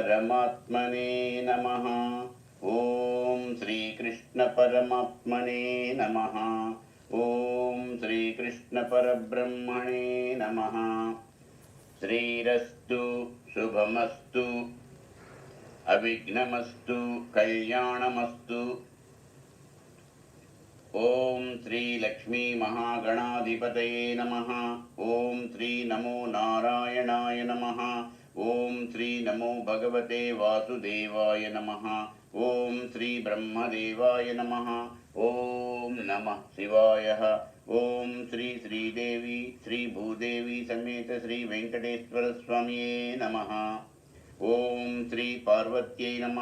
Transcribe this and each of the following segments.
परमात्मने नमः ॐ श्रीकृष्णपरमात्मने नमः ॐ श्रीकृष्णपरब्रह्मणे नमः श्रीरस्तु शुभमस्तु अविघ्नमस्तु कल्याणमस्तु ॐ श्रीलक्ष्मीमहागणाधिपतये नमः ॐ श्री नमो नारायणाय नमः ఓం శ్రీ నమో భగవతే వాసుదేవాయ నమ. ఓం శ్రీ బ్రహ్మదేవాయ నమ. ఓం నమ శివాయ. ఓం శ్రీ శ్రీదేవి శ్రీ భూదేవి సమేత శ్రీ వెంకటేశ్వర స్వామియే నమ. ఓం శ్రీ పార్వత్యై నమ.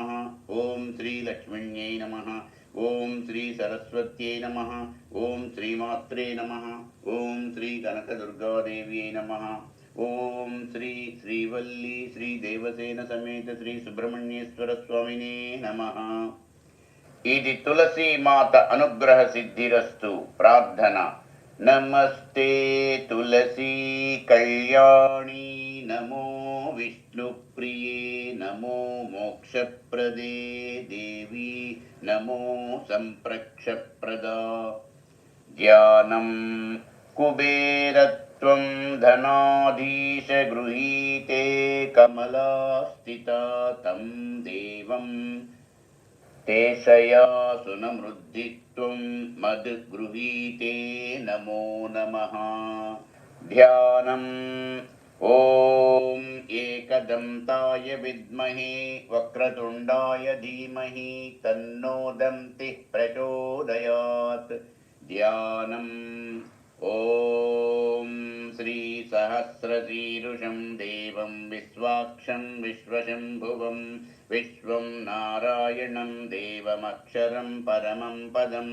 ఓం శ్రీ లక్ష్మణ్యై నమ. ఓం శ్రీ సరస్వత్యై నమ. ఓం శ్రీమాత్రే నమ. ఓం శ్రీ కనకదుర్గాదేవ్యై నమ. ఓం శ్రీ శ్రీవల్లి శ్రీ దేవసేన సమేత శ్రీ సుబ్రహ్మణ్యేశ్వర స్వామినే నమ. ఇది తులసి మాత అనుగ్రహ సిద్ధిరస్తు ప్రార్థన. నమస్తే తులసి కళ్యాణి. నమో విష్ణుప్రియే నమో మోక్షప్రదే దేవి. నమో సంప్రక్షప్రదా. ధ్యానం కుబేరత్ त्वं धनाधीशगृहीते कमलास्थिता तं देवं तेशया सुनमृद्धित्वं मद्गृहीते नमो नमः। ध्यानम्। ॐ एकदन्ताय विद्महे, वक्रतुण्डाय धीमहि, तन्नो दन्तिः प्रचोदयात्। ध्यानम्। ॐ श्रीसहस्रशीरुषं देवं विश्वाक्षं विश्वशम्भुवं विश्वं नारायणं देवमक्षरं परमं पदं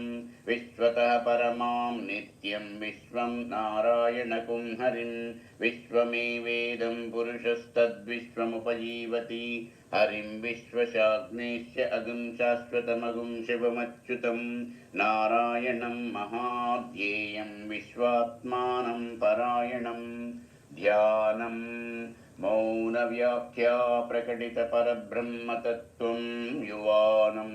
विश्वतः परमां नित्यं विश्वं नारायणकुंहरिं विश्वमेवेदं पुरुषस्तद्विश्वमुपजीवति हरिं विश्वशाग्नेश्य अगुं शाश्वतमगुं शिवमच्युतं नारायणं महाध्येयं विश्वात्मानं परायणं ध्यानं मौनव्याख्या प्रकटितपरब्रह्मतत्त्वं युवानं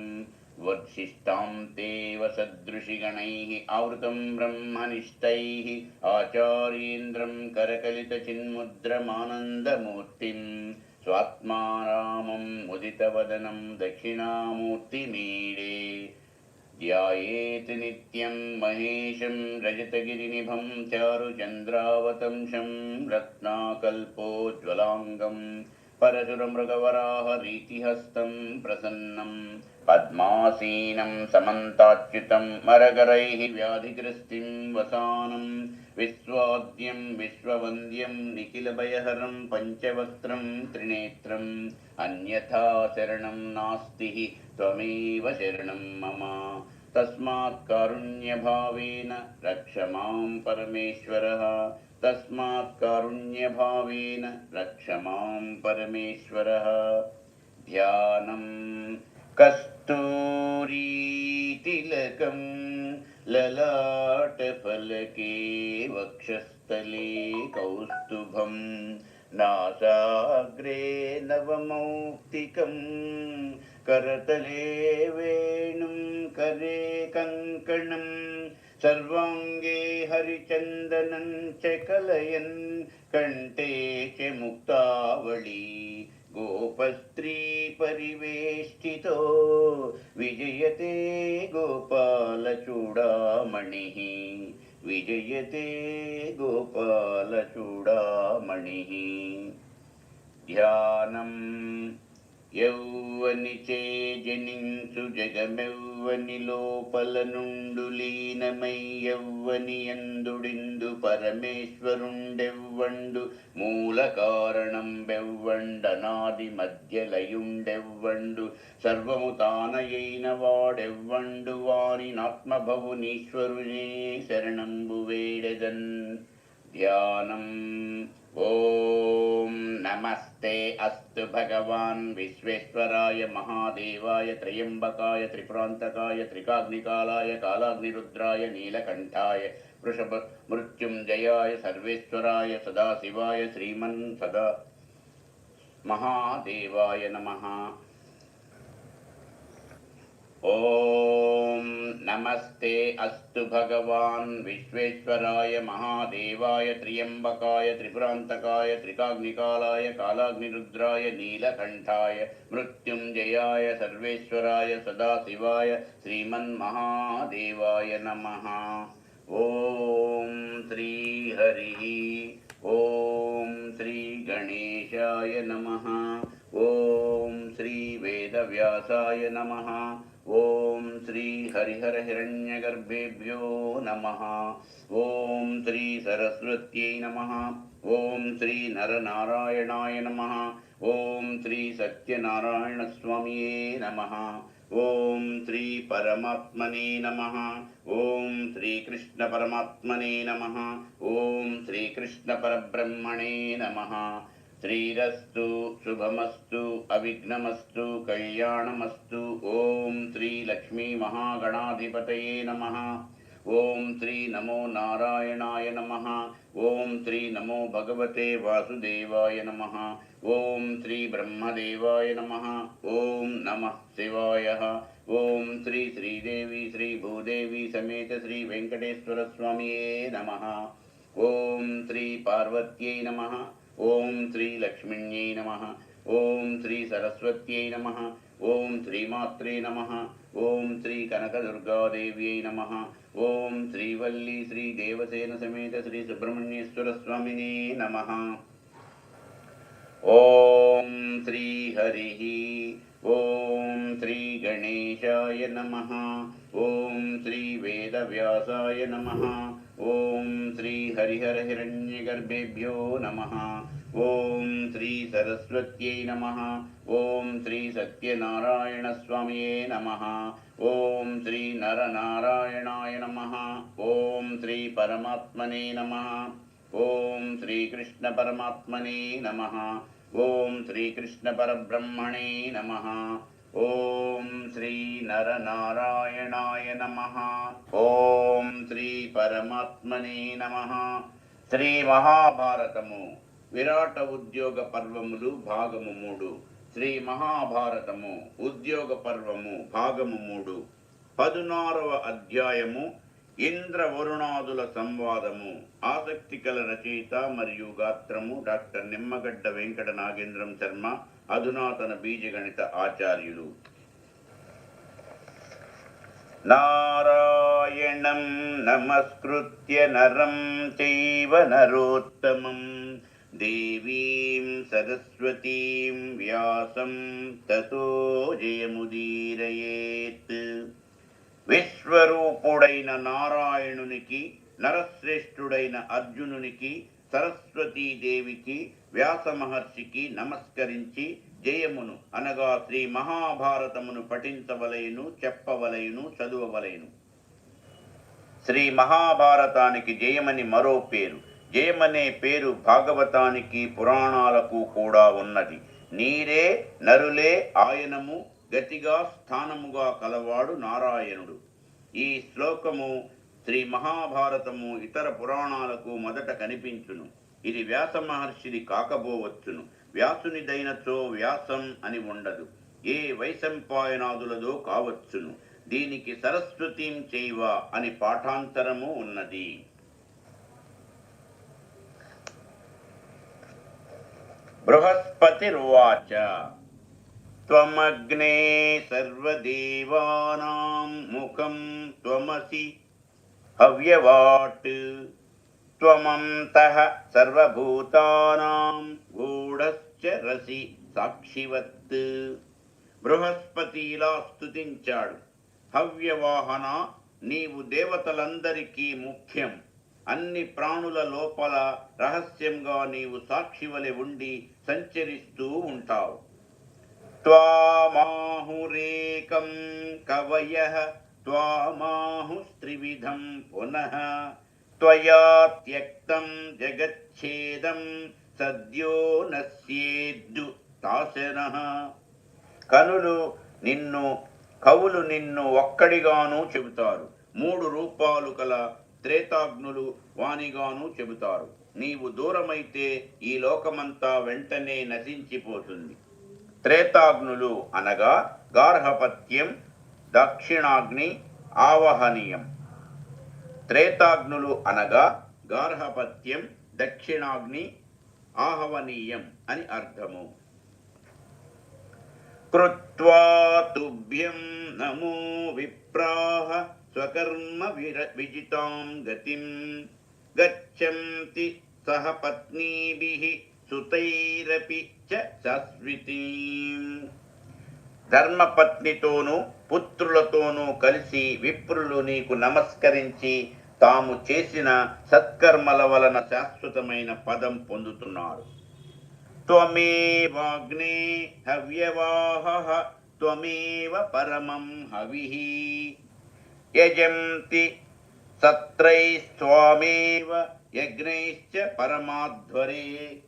वर्षिष्टां तेव सदृशिगणैः आवृतं ब्रह्मनिष्ठैः आचार्येन्द्रं करकलितचिन्मुद्रमानन्दमूर्तिं स्वात्मारामं मुदितवदनं दक्षिणामूर्तिमीडे। ध्यायेत् नित्यं महेशं रजतगिरिनिभं चारुचन्द्रावतंशं रत्नाकल्पोज्ज्वलाङ्गं परशुरमृगवराहरीतिहस्तं प्रसन्नं पद्मासीनं समन्ताच्युतं मरकरैः व्याधिग्रस्तिं वसानं विश्वाद्यं विश्ववन्द्यं निखिलभयहरं पञ्चवक्त्रं त्रिनेत्रम् अन्यथा शरणं नास्ति त्वमेव शरणं मम। तस्मात् कारुण्यभावेन रक्ष मां परमेश्वरः। तस्मात् कारुण्यभावेन रक्ष मां परमेश्वरः। ध्यानं कस्तूरीतिलकं ललाटफलके वक्षस्थले कौस्तुभम् नासाग्रे नवमौक्तिकं करतले वेणुं करे कङ्कणं सर्वाङ्गे हरिचन्दनं च कलयन् कण्ठे च मुक्तावळी गोपस्त्रीपरिवेष्टितो विजयते गोपालचूडामणिः विजयते गोपालचूडामणिः ధ్యానం యౌవనిచే జనించు జగమెవ్వని లోపల నుండు లీనమై ఎవ్వని ఎందుడిందు పరమేశ్వరుండెవ్వండు మూల కారణం బెవ్వండనాది మధ్యలయుండెవ్వండు సర్వము తానయైన వాడెవ్వండు వారినాత్మభవునీశ్వరునే శరణంబు వేడెదన్ ధ్యానం. ఓం నమస్తే అస్తు భగవాన్ విశ్వేశ్వరాయ మహాదేవాయ త్రయంబకాయ త్రిప్రాంతకాయ త్రికాగ్నికాలాయ కాలాగ్నిరుద్రాయ నీలకంఠాయ వృషభ మృత్యుంజయాయ సర్వేశ్వరాయ సదాశివాయ శ్రీమన్ సదా మహాదేవాయ నమ ఓం नमस्ते अस्तु भगवान् विश्वेश्वराय महादेवाय त्र्यम्बकाय त्रिपुरान्तकाय त्रिकाग्निकालाय कालाग्निरुद्राय नीलकण्ठाय मृत्युञ्जयाय सर्वेश्वराय सदाशिवाय श्रीमन्महादेवाय नमः ॐ श्रीहरिः ॐ श्रीगणेशाय नमः ॐ श्रीवेदव्यासाय नमः ఓం శ్రీ హరిహర హిరణ్యగర్భేభ్యో నమ. ఓం శ్రీ సరస్వత్యై నమ. ఓం శ్రీ నరనారాయణాయ నమ. ఓం శ్రీ సత్యనారాయణస్వామియే నమ. ఓం శ్రీ పరమాత్మనే నమ. ఓం శ్రీకృష్ణ పరమాత్మనే నమ. ఓం శ్రీకృష్ణ పరబ్రహ్మణే నమ. శ్రీరస్తు శుభమస్తు అవిఘ్నమస్తు కళ్యాణమస్తు. ఓం శ్రీ లక్ష్మీ మహాగణాధిపతయే నమ. ఓం శ్రీ నమో నారాయణాయ నమ. ఓం శ్రీ నమో భగవతే వాసుదేవాయ నమ. ఓం శ్రీ బ్రహ్మదేవాయ నమ. ఓం నమ శివాయ. ఓం శ్రీ శ్రీదేవి శ్రీ భూదేవి సమేత శ్రీ వెంకటేశ్వర స్వామియే నమ. ఓం శ్రీ పార్వత్యై నమ. ఓం శ్రీ లక్ష్మిణ్యై నమ. ఓం శ్రీ సరస్వత్యై నమ. ఓం శ్రీమాత్రే నమ. ఓం శ్రీ కనకదుర్గాదేవ్యై నమ. ఓం శ్రీవల్లి శ్రీ దేవసేన సమేత శ్రీ సుబ్రహ్మణ్యేశ్వర స్వామినే నమ. ఓం శ్రీ హరి. ఓం శ్రీ గణేశాయ నమ. ఓం శ్రీ వేదవ్యాసాయ నమ. ॐ श्रीहरिहरहिरण्यगर्भेभ्यो नमः। ॐ श्रीसरस्वत्यै नमः। ॐ श्रीसत्यनारायणस्वामिये नमः। ॐ श्रीनरनारायणाय नमः। ॐ श्रीपरमात्मने नमः। ॐ श्रीकृष्णपरमात्मने नमः। ॐ श्रीकृष्णपरब्रह्मणे नमः ఓం శ్రీ నరనారాయణాయ నమ. ఓం శ్రీ పరమాత్మనే నమ. శ్రీ మహాభారతము విరాట ఉద్యోగ పర్వములు భాగము మూడు. శ్రీ మహాభారతము ఉద్యోగ పర్వము భాగము మూడు. పదునారవ అధ్యాయము ఇంద్ర వరుణాదుల సంవాదము ఆసక్తికల రచయిత మరియు గాత్రము డాక్టర్ నిమ్మగడ్డ వెంకట నాగేంద్రం శర్మ అధునాతన బీజగణిత ఆచార్యులు. నారాయణం నమస్కృత్య నరం చైవ నరోత్తమం దేవీం సరస్వతీం వ్యాసం తతో జయముదీరయేత్. విశ్వరూపుడైన నారాయణునికి నరశ్రేష్ఠుడైన అర్జునునికి సరస్వతీదేవికి వ్యాస మహర్షికి నమస్కరించి జయమును అనగా శ్రీ మహాభారతమును పఠించవలయను చెప్పవలయను చదువవలయను శ్రీ మహాభారతానికి జయమని మరో పేరు. జయమనే పేరు భాగవతానికి పురాణాలకు కూడా ఉన్నది. నీరే నరులే ఆయనము గతిగా స్థానముగా కలవాడు నారాయణుడు. ఈ శ్లోకము శ్రీ మహాభారతము ఇతర పురాణాలకు మొదట కనిపించును. ఇది వ్యాస మహర్షిది కాకపోవచ్చును. వ్యాసునిదైనచో వ్యాసం అని ఉండదు. ఏ వైశంపాయనాదులదో కావచ్చును. దీనికి సరస్వతీం చేయవ అని పాఠాంతరము ఉన్నది. బృహస్పతిర్వాచ त्वमग्ने सर्वदेवानां मुखं त्वमसि हव्यवाट् त्वमन्तः सर्वभूतानां गूढश्च रसि సాక్షివత్ బృహస్పతి ఇలా స్తుతించాడు హవ్యవాహన నీవు దేవతలందరికీ ముఖ్యం అన్ని ప్రాణుల లోపల రహస్యంగా నీవు సాక్షివలె ఉండి సంచరిస్తూ ఉంటావు त्वामाहुरेकं కవయ त्वामाहुस्त्रिविधं పునః त्वया त्यक्तं जगच्छेदं సద్యో నశ్యేద్దు తాసన కనులు నిన్ను కవులు నిన్ను ఒక్కడిగాను చెబుతారు. మూడు రూపాలు కల త్రేతాగ్నులు వాణిగాను చెబుతారు. నీవు దూరమైతే ఈ లోకమంతా వెంటనే నశించిపోతుంది. త్రేతాగ్నులు అనగా గార్హపత్యం దక్షిణాగ్ని ఆవహనీయం. త్రేతాగ్నులు అనగా గార్హపత్యం దక్షిణాగ్ని ఆహవనీయం అని అర్థము. కృత్వా తుభ్యం నమో విప్రాహ స్వకర్మ విజితాం గతిం గచ్చంతి సహ పత్నీభిః సుతైరపి చ శాశ్వతీం ధర్మపత్నితోనూ పుత్రులతోనూ కలిసి విప్రులు నీకు నమస్కరించి తాము చేసిన సత్కర్మల వలన శాశ్వతమైన పదం పొందుతున్నారు. త్వమేవాగ్నే హవ్యవాహ త్వమేవ పరమం హవిః. యజంతి సత్రైస్త్వామేవ యజ్ఞైశ్చ పరమాధ్వరే.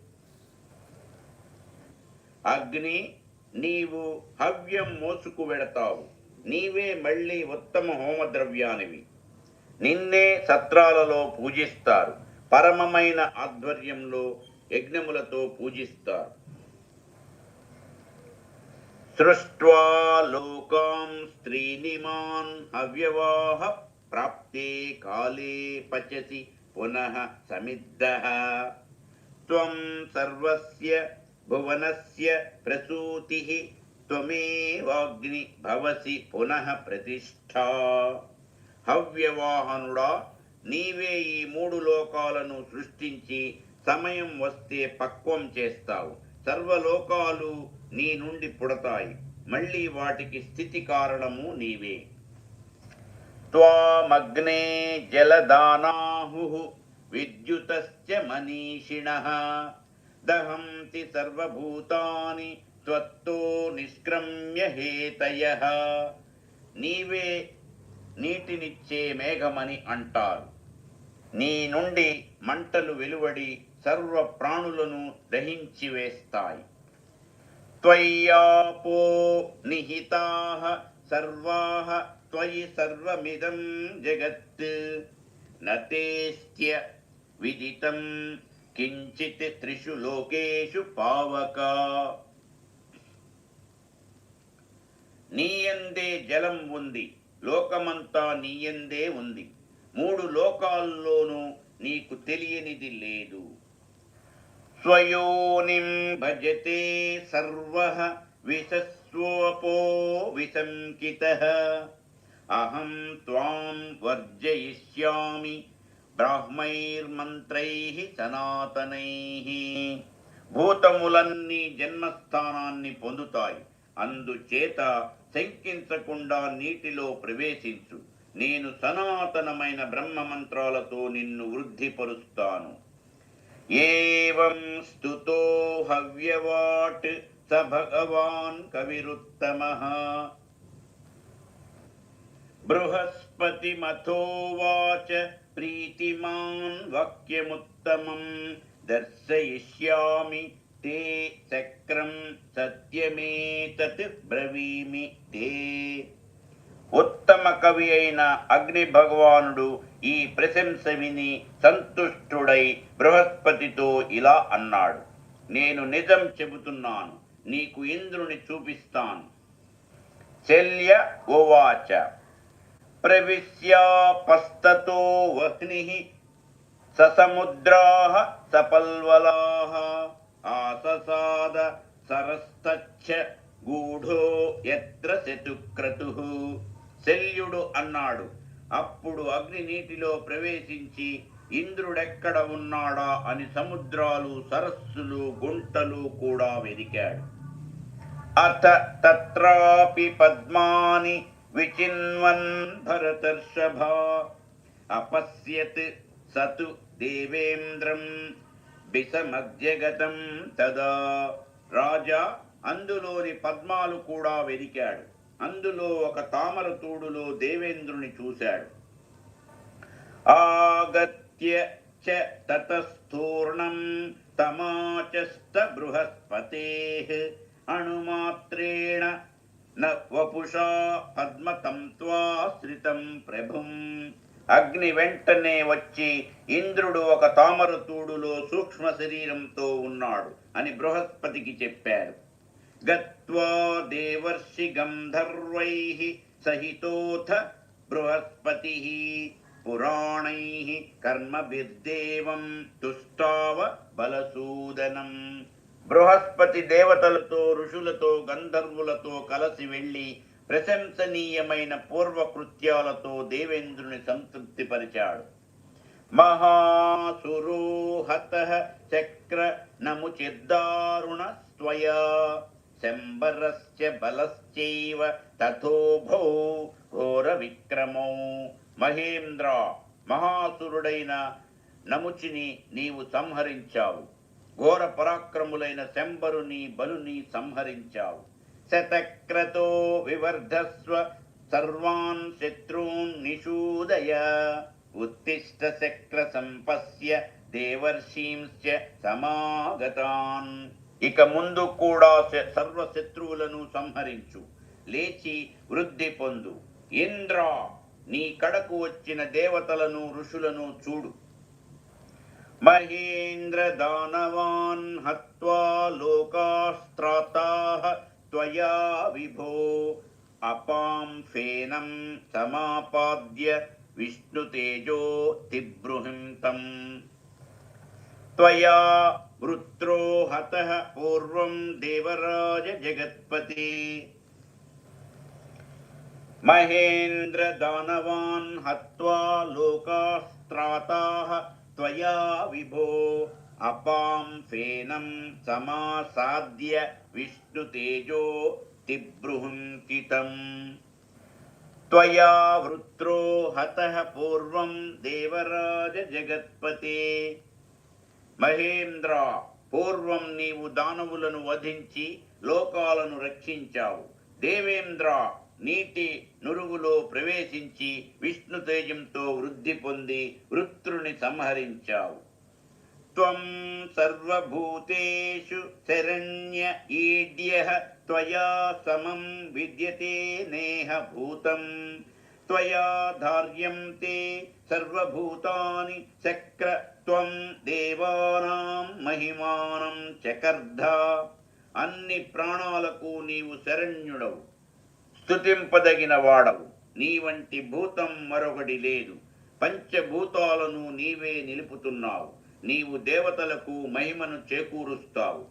అగ్ని నీవు హవ్యం మోసుకు వెడతావు. నీవే మళ్ళీ ఉత్తమ హోమద్రవ్యానివి. నిన్నే సత్రాలలో పూజిస్తారు. పరమమైన ఆధ్వర్యంలో యజ్ఞములతో పూజిస్తారు. సృష్ట్వా లోకాం స్త్రీనిమాన్ హవ్యవాహ ప్రాప్తే కాలే పచసి పునః సమిద్ధ. త్వం సర్వస్య భువనస్య ప్రసూతి త్వమేవాగ్ని భవసి పునః ప్రతిష్ఠా హవ్యవాహనుడా నీవే ఈ మూడు లోకాలను సృష్టించి సమయం వస్తే పక్వం చేస్తావు. సర్వలోకాలు నీ నుండి పుడతాయి. మళ్ళీ వాటికి స్థితి కారణము నీవే. త్వామగ్నే జలదానాహు విద్యుతశ్చ మనీషిణ దహంతి సర్వభూతాని త్వత్తో నిష్క్రమ్య హేతయ. నీవే నీటినిచ్చే మేఘమని అంటారు. నీ నుండి మంటలు వెలువడి సర్వ ప్రాణులను దహించి వేస్తాయి. త్వయ్యాపో నిహితా సర్వా త్వయి సర్వమిదం జగత్. నతేస్త్య విదితం కించిత్ త్రిషు లోకేషు పావక నీయందే జలం ఉంది లోకమంతా నీయందే ఉంది మూడు లోకాల్లోనూ నీకు తెలియనిది లేదు। స్వయోనిం భజతే సర్వ విషస్వపో విశంకిత। అహం త్వాం వర్జయిష్యామి। బ్రాహ్మైర్మంత్రై సనాతనై. భూతములన్నీ జన్మస్థానాన్ని పొందుతాయి. అందుచేత శంకించకుండా నీటిలో ప్రవేశించు. నేను సనాతనమైన బ్రహ్మ మంత్రాలతో నిన్ను వృద్ధిపరుస్తాను. ఏవం స్తుతో హవ్యవాట్ స భగవాన్ కవిరుత్తమ. బృహస్పతిమథోవాచ ప్రీతిమాన్ వాక్యముత్తమం దర్శయిష్యామి తే చక్రం సత్యమేతత్ బ్రవీమి తే ఉత్తమ కవి అయిన అగ్ని భగవానుడు ఈ ప్రశంస విని సంతుష్టుడై బృహస్పతితో ఇలా అన్నాడు నేను నిజం చెబుతున్నాను నీకు ఇంద్రుని చూపిస్తాను. శల్య ఓవాచ ప్రవిశ్యాపస్తతో వహ్ని ససముద్రాః సపల్వలా ఆససాద సరస్తచ్చ గూఢో ఎత్ర శతుక్రతు శల్యుడు అన్నాడు। అప్పుడు అగ్ని నీటిలో ప్రవేశించి ఇంద్రుడెక్కడ ఉన్నాడా అని సముద్రాలు సరస్సులు గుంటలు కూడా వెదికాడు. అత తత్రాపి పద్మాని విచిన్వన్ భరతర్షభ అపశ్యత్ సతు దేవేంద్రం బిసమధ్యగతం తదా రాజా అందులోని పద్మాలు కూడా వెదికాడు అందులో ఒక తామర తూడులో దేవేంద్రుని చూశాడు. ఆగత్య చ తతస్థూర్ణం తమాచస్త బృహస్పతే అణుమాత్రేణ న వపుషా పద్మతం త్వాశ్రితం ప్రభుం. అగ్ని వెంటనే వచ్చి ఇంద్రుడు ఒక తామరతూడులో సూక్ష్మ శరీరంతో ఉన్నాడు అని బృహస్పతికి చెప్పారు. గత్వా దేవర్షి గంధర్వై సహితోథ బృహస్పతి పురాణై కర్మభిర్దేవం తుష్టావ బలసూదనం. బృహస్పతి దేవతలతో ఋషులతో గంధర్వులతో కలసి వెళ్ళి ప్రశంసనీయమైన పూర్వకృత్యాలతో దేవేంద్రుని సంతృప్తిపరిచాడు. మహాసురో హత చక్ర నముచిద్దారుణ స్వయా శంబరశ్చ బలశ్చైవ తథోభౌ ఘోర విక్రమౌ మహేంద్ర మహాసురుడైన నముచిని నీవు సంహరించావు. ఘోర పరాక్రములైన శంబరుని బలుని సంహరించావు. శతక్రతో వివర్ధస్వ సర్వాన్ శత్రూన్ నిషూదయ. ఉత్తిష్ట శక్ర సంపస్య దేవర్షీంశ్చ సమాగతాన్. ఇక ముందు కూడా సర్వ శత్రువులను సంహరించు. లేచి వృద్ధి పొందు. ఇంద్ర నీ కడకు వచ్చిన దేవతలను ఋషులను చూడు. మహేంద్ర దానవాన్ హత్వా లోకాస్త్రాతాః త్వయా విభో అపాం ఫేనం సమాపాద్య విష్ణుతేజో తిబృహింతం త్వయా వృత్రో హతః పూర్వం దేవరాజ జగత్పతి మహేంద్ర దానవాన్ త్వయా విభో అపాం ఫేనం సమాసాద్య విష్ణుతేజో తిబృహుంకితం త్వయా వృత్రో హత పూర్వం దేవరాజ జగత్పతి మహేంద్ర పూర్వం నీవు దానవులను వధించి లోకాలను రక్షించావు। దేవేంద్ర నీటి నురుగులో ప్రవేశించి విష్ణు తేజంతో వృద్ధి పొంది వృత్రుని సంహరించావు. త్వం సర్వభూతేషు శరణ్య ఈడ్యహ త్వయా సమం విద్యతే నేహ భూతం త్వయా ధార్యం తే సర్వభూతాని చక్ర త్వం దేవానాం మహిమానం చకర్ధ అన్ని ప్రాణాలకు నీవు శరణ్యుడవు. స్తుతింపదగిన వాడవు. నీ వంటి భూతం మరొకటి లేదు. పంచభూతాలను నీవే నిలుపుతున్నావు. నీవు దేవతలకు మహిమను చేకూరుస్తావు.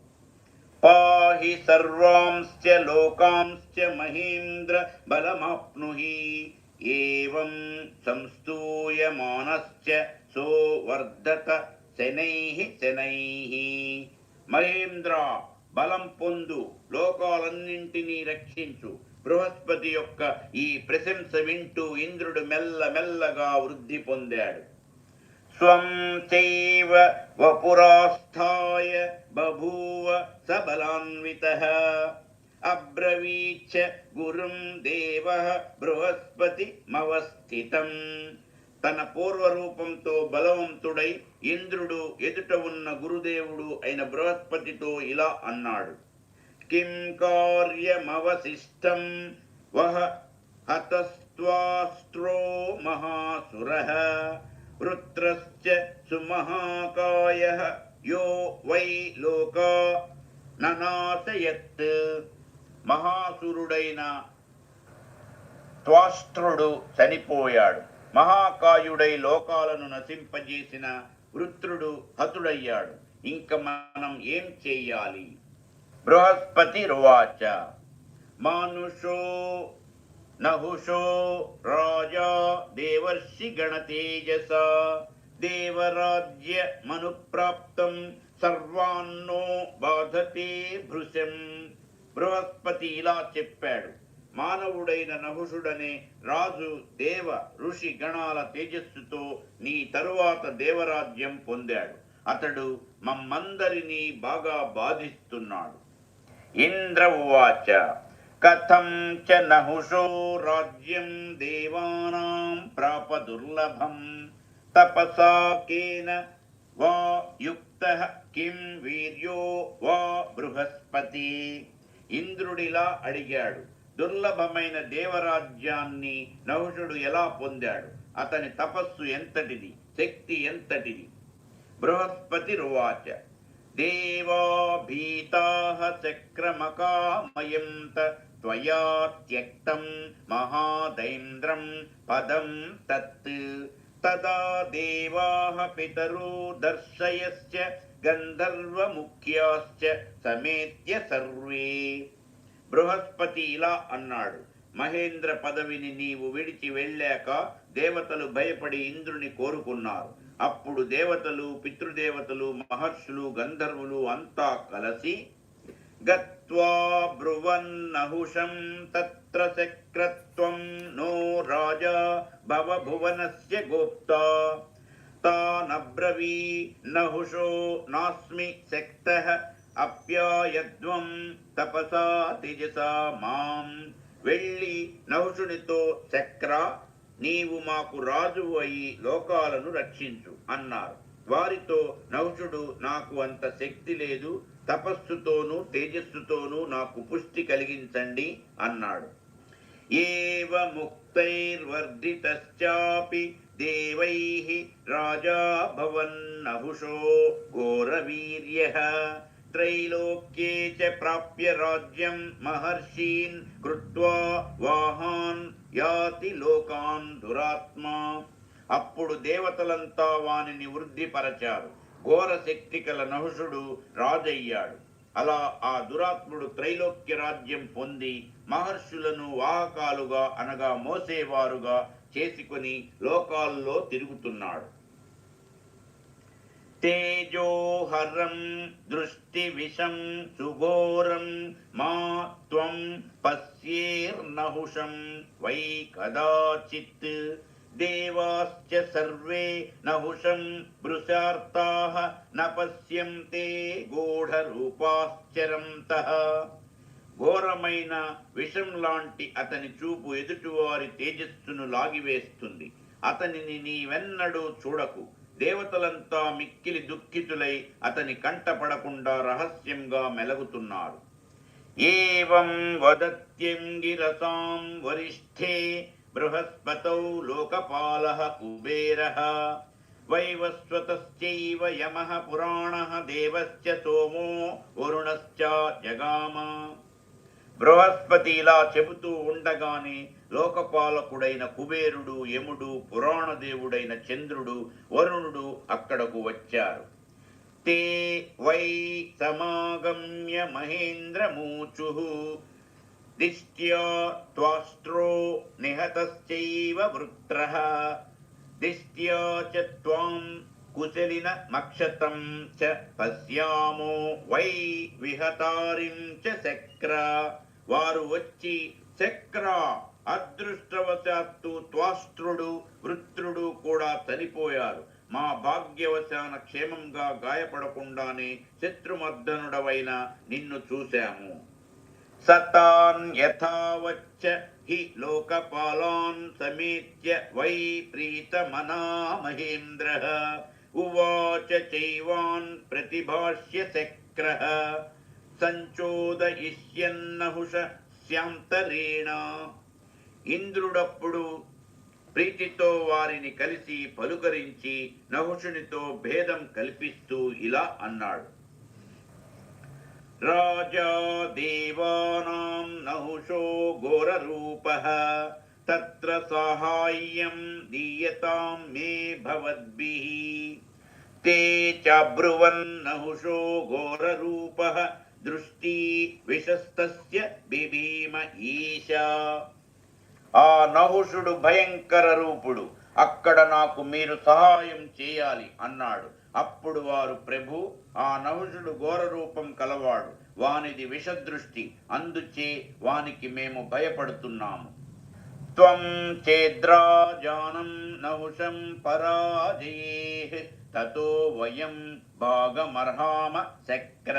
పాహి సర్వాంశ్చ లోకాంశ్చ మహేంద్ర బలమాప్నుహి. ఏవం సంస్తూయమానశ్చ సో వర్ధత శనైః శనైః. మహేంద్ర బలం పొందు. లోకాలన్నింటినీ రక్షించు. బృహస్పతి యొక్క ఈ ప్రశంస వింటూ ఇంద్రుడు మెల్ల మెల్లగా వృద్ధి పొందాడు. స్వం చైవ వపురాస్థాయ బభూవ సబలాన్వితః అబ్రవీచ్చ గురుం దేవ బృహస్పతి మవస్థితం. తన పూర్వరూపంతో బలవంతుడై ఇంద్రుడు ఎదుట ఉన్న గురుదేవుడు అయిన బృహస్పతితో ఇలా అన్నాడు. కిం కార్యమవశిష్టం వహ హతస్త్వాస్త్రో మహాసుర వృత్రశ్చ సుమహాకాయః యో వై లోకా ననాశయత్ మహాసురుడైన త్వాష్ట్రుడు చనిపోయాడు. మహాకాయుడై లోకాలను నశింపజేసిన వృత్రుడు హతుడయ్యాడు. ఇంక మనం ఏం చెయ్యాలి బృహస్పతి రువాచ మానుషో నహుషో రాజా దేవర్షి గణతేజస దేవరాజ్య మనుప్రాప్తం సర్వాన్నో బాధతే భృశం బృహస్పతి ఇలా చెప్పాడు మానవుడైన నహుషుడనే రాజు దేవ ఋషి గణాల తేజస్సుతో నీ తరువాత దేవరాజ్యం పొందాడు. అతడు మమ్మందరినీ బాగా బాధిస్తున్నాడు. ఇంద్ర ఉవాచ. కథం చ నహుషో రాజ్యం దేవానాం ప్రాప దుర్లభం. తపసా కేన వా యుక్త కిం వీర్యో వా బృహస్పతి. ఇంద్రుడిలా అడిగాడు దుర్లభమైన దేవరాజ్యాన్ని నహుషుడు ఎలా పొందాడు? అతని తపస్సు ఎంతటిది? శక్తి ఎంతటిది? బృహస్పతి రువాచ. దేవా భీతా చక్రమకామయంత త్వయా త్యక్తం మహాదైంద్రం పదం తత్ తదా దేవా పితరో దర్శయశ్చ గంధర్వముఖ్యాశ్చ సమేత్య సర్వే బృహస్పతి ఇలా అన్నాడు మహేంద్ర పదవిని నీవు విడిచి వెళ్ళాక దేవతలు భయపడి ఇంద్రుని కోరుకున్నారు. అప్పుడు దేవతలు పితృదేవతలు మహర్షులు గంధర్వులు అంతా కలసి గత్వా బ్రువన్నహుషం తత్ర చక్రత్వం నో రాజా భవభువనస్య గోప్తా. తానబ్రవీ నహుషో నాస్మి శక్త అప్యాయద్వం తపసా తేజసా మాం. వెళ్ళి నహుషునితో చక్ర నీవు మాకు రాజువు అయి లోకాలను రక్షించు అన్నారు. వారితో నహుషుడు నాకు అంత శక్తి లేదు. తపస్సుతోనూ తేజస్సుతోనూ నాకు పుష్టి కలిగించండి అన్నాడు. ఏవ ముక్తైర్వర్ధితాపి దేవై రాజా భవన్నహుషో ఘోరవీర్యः. త్రైలోక్ये చ ప్రాప్య రాజ్యం మహర్షీన్ కృత్వా వాహాన్ యాతి లోకాన్ దురాత్మా. అప్పుడు దేవతలంతా వానిని వృద్ధిపరచారు. ఘోర శక్తి కల నహుషుడు రాజయ్యాడు. అలా ఆ దురాత్ముడు త్రైలోక్య రాజ్యం పొంది మహర్షులను వాహకాలుగా అనగా మోసేవారుగా చేసుకొని లోకాల్లో తిరుగుతున్నాడు. తేజోహరం దృష్టి విషం సుఘోరం మా త్వం పశ్యేర్నహుషం వై కదాచిత్ దేవాశ్చ సర్వే నహుషం భృశార్తాః న పశ్యంతే గూఢరూపాశ్చరంతః. ఘోరమైన విషం లాంటి అతని చూపు ఎదుటివారి తేజస్సును లాగివేస్తుంది. అతనిని నీవెన్నడూ చూడకు. దేవతలంతా మిక్కిలి దుఃఖితులై అతని కంటపడకుండా రహస్యంగా మెలగుతున్నారు. ఏవం వదత్యంగిరసాం వరిష్ఠే బృహస్పతౌ లోకపాల కుబేర. వైవస్వతశ్చైవ యమ పురాణ దేవశ్చ సోమో వరుణశ్చ జగామ. బృహస్పతి ఇలా చెబుతూ ఉండగానే లోకపాలకుడైన కుబేరుడు యముడు పురాణదేవుడైన చంద్రుడు వరుణుడు అక్కడకు వచ్చారు. తే వై సమాగమ్య మహేంద్రమూచు దిష్ట్యా త్వాస్ట్రో నిహతశ్చైవ వృత్రః దిష్ట్యా చ త్వాం కుశలిన మక్షతం చ పశ్యామో వై విహతారిం చ శక్ర వారు వచ్చి చక్ర అదృష్టవశాత్తు త్వాస్త్రుడు వృత్రుడు కూడా చనిపోయారు. మా భాగ్యవశాన క్షేమంగా గాయపడకుండానే శత్రుమర్దనుడవైన నిన్ను చూశాము. సతాన్ యథావచ్చ హి లోకపాలాన్ సమేత్య వై ప్రీతమనా మహేంద్ర ఉవాచ చైవాన్ ప్రతిభాష్య చక్ర సంచోదయిష్యన్నహుష శాంతరేణ ఇంద్రుడప్పుడు ప్రీతితో వారిని కలిసి పలుకరించి నహుషునితో భేదం కల్పిస్తూ ఇలా అన్నాడు రాజా దేవానాం నహుషో ఘోరరూపः తత్ర సాహాయ్యం దీయతాం మే భవద్భిः ते चाब्रुवन्नहुषो घोररूपः దృష్టి విశస్తస్య బిభీమ ఈశ. ఆ నహుషుడు భయంకర రూపుడు. అక్కడ నాకు మీరు సహాయం చేయాలి అన్నాడు. అప్పుడు వారు ప్రభు ఆ నహుషుడు ఘోర రూపం కలవాడు. వానిది విషదృష్టి. అందుచే వానికి మేము భయపడుతున్నాము. త్వం చేద్రాజానం నహుషం పరాజయే. తతో వయం భాగమర్హామ చక్ర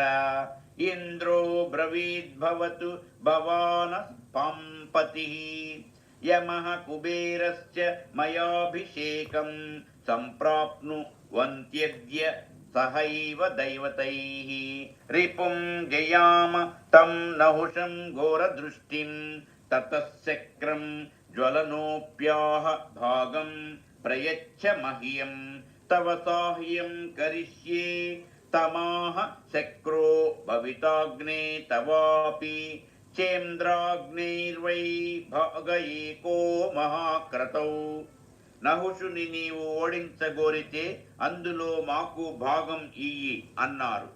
इन्द्रो ब्रवीद्भवतु भवानः पम्पतिः। यमः कुबेरश्च मयाभिषेकम् सम्प्राप्नुवन्त्यद्य सहैव दैवतैः। रिपुम् जयाम तम् नहुषम् घोरदृष्टिम् ततः शक्रम् ज्वलनोऽप्याह भागम् प्रयच्छ मह्यम् तव साह्यम् करिष्ये तमाह शक्रो भविताग्ने तवापि చేంద్రాగ్నైర్వై భాగయేకో మహాక్రతౌ నహుషుని నీవు ఓడించగోరితే అందులో మాకు భాగం ఇయ్యి అన్నారు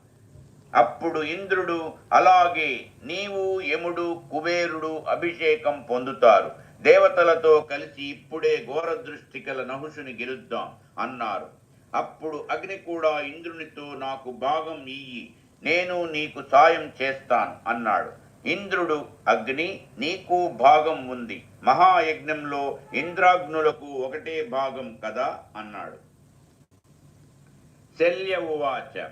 అప్పుడు ఇంద్రుడు అలాగే నీవు యముడు కుబేరుడు అభిషేకం పొందుతారు దేవతలతో కలిసి ఇప్పుడే ఘోర దృష్టి కల నహుషుని గెలుద్దాం అన్నారు అప్పుడు అగ్ని కూడా ఇంద్రునితో నాకు భాగం ఇయ్యి నేను నీకు సాయం చేస్తాను అన్నాడు. ఇంద్రుడు అగ్ని నీకు భాగం ఉంది. మహాయజ్ఞంలో ఇంద్రాగ్నులకు ఒకటే భాగం కదా అన్నాడు. శల్య ఉవాచ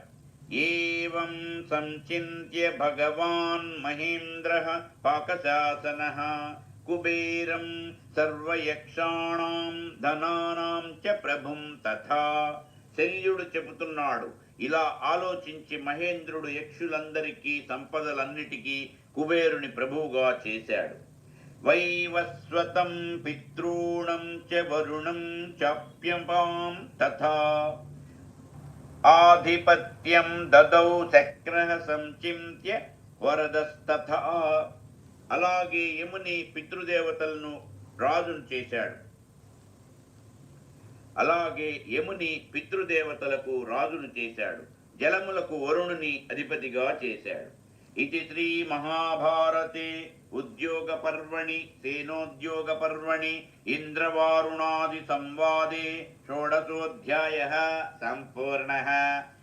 ఏం సంచింత్య భగవాన్ మహేంద్ర పాకశాసన కుబేరం సర్వయక్షాణం ధనానాం చ ప్రభుం తథా శల్యుడు చెబుతున్నాడు ఇలా ఆలోచించి మహేంద్రుడు యక్షులందరికీ సంపదలన్నిటికీ కుబేరుని ప్రభువుగా చేశాడు. వైవస్వతం పితॄణం చ వరుణం చాప్యపాం తథా। ఆధిపత్యం దదౌ చక్ర సంచింత్య వరదస్తథా। అలాగే యముని పితృదేవతలను రాజును చేశాడు. అలాగే యముని పితృదేవతలకు రాజును చేశాడు. జలములకు వరుణుని అధిపతిగా చేశాడు. ఇది శ్రీ మహాభారతే ఉద్యోగ పర్వణి సేనోద్యోగ పర్వణి ఇంద్రవారుణాది సంవాదే షోడశోధ్యాయ సంపూర్ణ.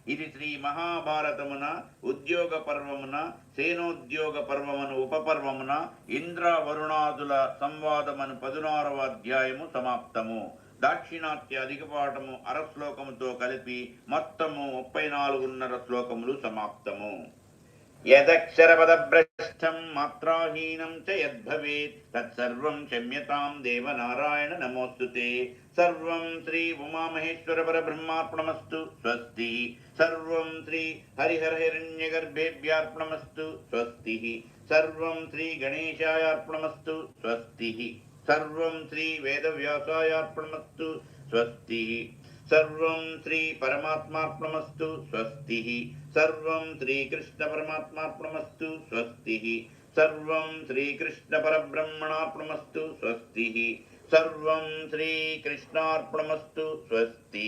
ఇది శ్రీ మహాభారతమున ఉద్యోగ పర్వమున సేనోద్యోగ పర్వమును ఉపపర్వమున ఇంద్ర వరుణాదుల సంవాదమను పదునారవ అధ్యాయము సమాప్తము. దాక్షిణాత్య అధిక పాఠము అర శ్లోకముతో కలిపి మొత్తము ముప్పై నాలుగున్నర శ్లోకములు సమాప్తము. యదక్షరపదభ్రష్టం మాత్రాహీనం చ యద్భవేత్. తత్సర్వం క్షమ్యతాం దేవనారాయణ నమోస్తుతే సర్వం శ్రీ ఉమామహేశ్వర పరబ్రహ్మార్పణమస్తు స్వస్తి. సర్వం శ్రీ హరిహర హిరణ్యగర్భేభ్యార్పణమస్తు స్వస్తి. సర్వం శ్రీ గణేశాయార్పణమస్తు. స్వస్తి. సర్వం శ్రీ వేదవ్యాసాయార్పణమస్తు. స్వస్తి. సర్వం శ్రీ పరమాత్మార్పణమస్తు స్వస్తి సర్వం శ్రీకృష్ణ పరమాత్మార్పణమస్తు స్వస్తి సర్వం శ్రీకృష్ణ పరబ్రహ్మణార్పణమస్తు స్వస్తి సర్వం శ్రీకృష్ణార్పణమస్తు స్వస్తి